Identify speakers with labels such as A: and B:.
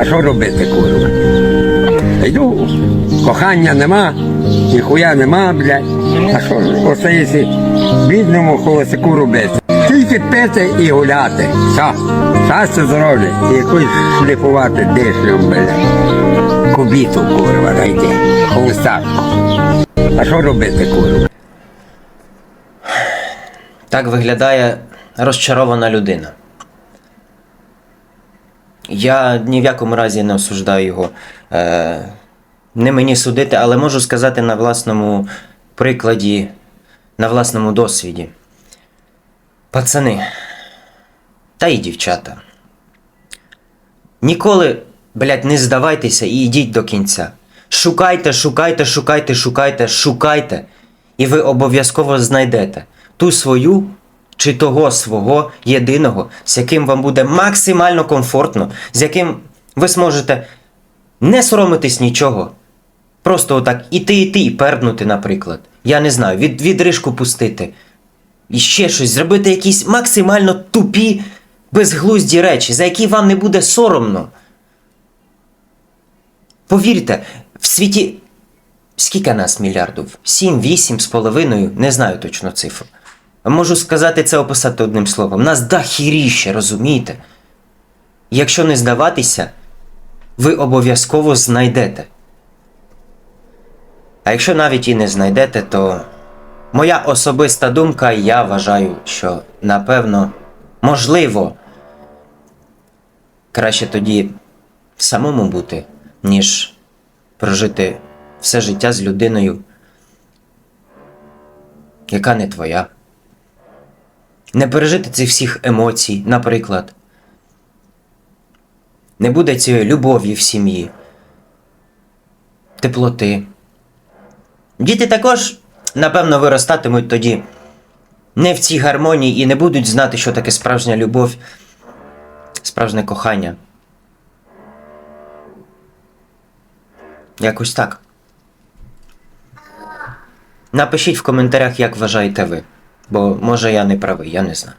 A: А що робити, курва? Йду, кохання нема, ніхуя нема, блядь. А що ж остається бідному холостяку робити? Тільки пити і гуляти. Все. Щастя, здоров'я і якось шліфувати дишнем, блядь. Кубіту, курва, найди. Холостяку. А що робити, курва?
B: Так виглядає розчарована людина. Я ні в якому разі не осуждаю його. Е, не мені судити, але можу сказати на власному прикладі, на власному досвіді. Пацани, та й дівчата. Ніколи, блядь, не здавайтеся і йдіть до кінця. Шукайте, шукайте, шукайте, шукайте, шукайте, і ви обов'язково знайдете ту свою чи того свого єдиного, з яким вам буде максимально комфортно, з яким ви зможете не соромитись нічого. Просто отак іти, іти і перднути, наприклад. Я не знаю, від, відрижку пустити. І ще щось, зробити якісь максимально тупі, безглузді речі, за які вам не буде соромно. Повірте, в світі скільки нас мільярдів? Сім, вісім з половиною, не знаю точно цифру. Можу сказати це описати одним словом. Нас дахіріще, розумієте? Якщо не здаватися, ви обов'язково знайдете. А якщо навіть і не знайдете, то моя особиста думка, я вважаю, що напевно, можливо, краще тоді самому бути, ніж прожити все життя з людиною, яка не твоя. Не пережити цих всіх емоцій, наприклад. Не буде цієї любові в сім'ї, теплоти. Діти також, напевно, виростатимуть тоді не в цій гармонії і не будуть знати, що таке справжня любов, справжнє кохання. Якось так. Напишіть в коментарях, як вважаєте ви. Бо може я не правий, я не знаю.